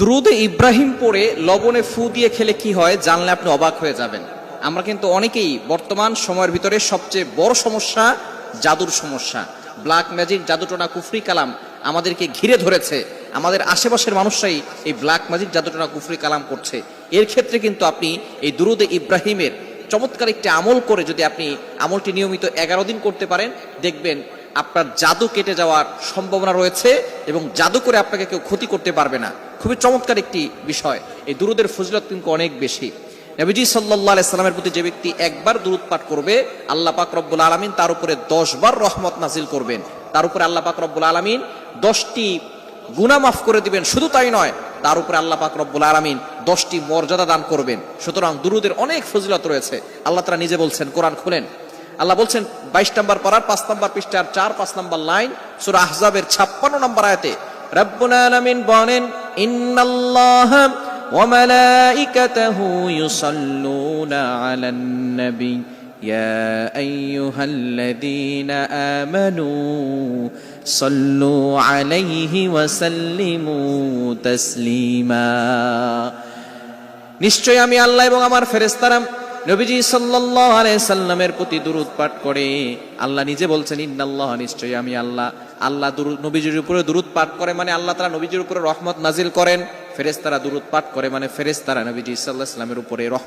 দ্রুদে ইব্রাহিম পড়ে লবণে ফু দিয়ে খেলে কি হয় জানলে আপনি অবাক হয়ে যাবেন। আমরা কিন্তু অনেকেই বর্তমান সময়ের ভিতরে সবচেয়ে বড় সমস্যা জাদুর সমস্যা। ব্ল্যাক ম্যাজিক, জাদুটোনা, কুফরি কালাম আমাদেরকে ঘিরে ধরেছে। আমাদের আশেপাশের মানুষরাই এই ব্ল্যাক ম্যাজিক, জাদুটোনা, কুফরি কালাম করছে। এর ক্ষেত্রে কিন্তু আপনি এই দুরুদে ইব্রাহিমের চমৎকার একটি আমল করে যদি আপনি আমলটি নিয়মিত এগারো দিন করতে পারেন, দেখবেন আপনার জাদু কেটে যাওয়ার সম্ভাবনা রয়েছে এবং জাদু করে আপনাকে কেউ ক্ষতি করতে পারবে না। খুবই চমৎকার একটি বিষয়। এই দুরুদের ফজিলত কিন্তু অনেক বেশি। নবীজি সাল্লাহ সাল্লামের প্রতি যে ব্যক্তি একবার দুরুদ পাঠ করবে, আল্লাহ পাক রব্বুল আলমিন তার উপরে দশ বার রহমত নাজিল করবেন। তার উপরে আল্লাহ পাক রব্বুল আলমিন দশটি গুনা মাফ করে দিবেন। শুধু তাই নয়, তার উপরে আল্লাহ পাক রব্বুল আলমিন দশটি মর্যাদা দান করবেন। সুতরাং দুরুদের অনেক ফজিলত রয়েছে। আল্লাহ তারা নিজে বলছেন, কোরআন খুলেন। আল্লাহ বলছেন বাইশ নম্বর পড়ার পাঁচ নম্বর পৃষ্ঠার চার পাঁচ নম্বর লাইন সুরা আহজাবের ছাপ্পান্ন নম্বর আয়াতে রব্বুল আলামিন বলেন ইন্নাল্লাহ ওয়া মালাইকাতাহু ইউসাল্লুনা আলান নবী يا أيها الذين آمنوا صلوا عليه وسلموا تسليما নিশ্চয় আমি আল্লাহ এবং আমার ফেরেস্তারা নবীজি সাল্লাল্লাহু আলাইহি সাল্লামের প্রতি দুরুদ পাঠ করে, আল্লাহ নিজে বলছেন, ইন্নাল্লাহ, নিশ্চয়ই আমি আল্লাহ। আল্লাহ দুরূদ, নবীজির উপরে দুরুদ পাঠ করে মানে আল্লাহ তারা নবীজির উপরে রহমত নাজিল করেন। ফেরেশতারা দুরুদ পাঠ করে মানে ফেরেশতারা নবীজি সাল্লাল্লাহু আলাইহি সাল্লামের উপরে রহমত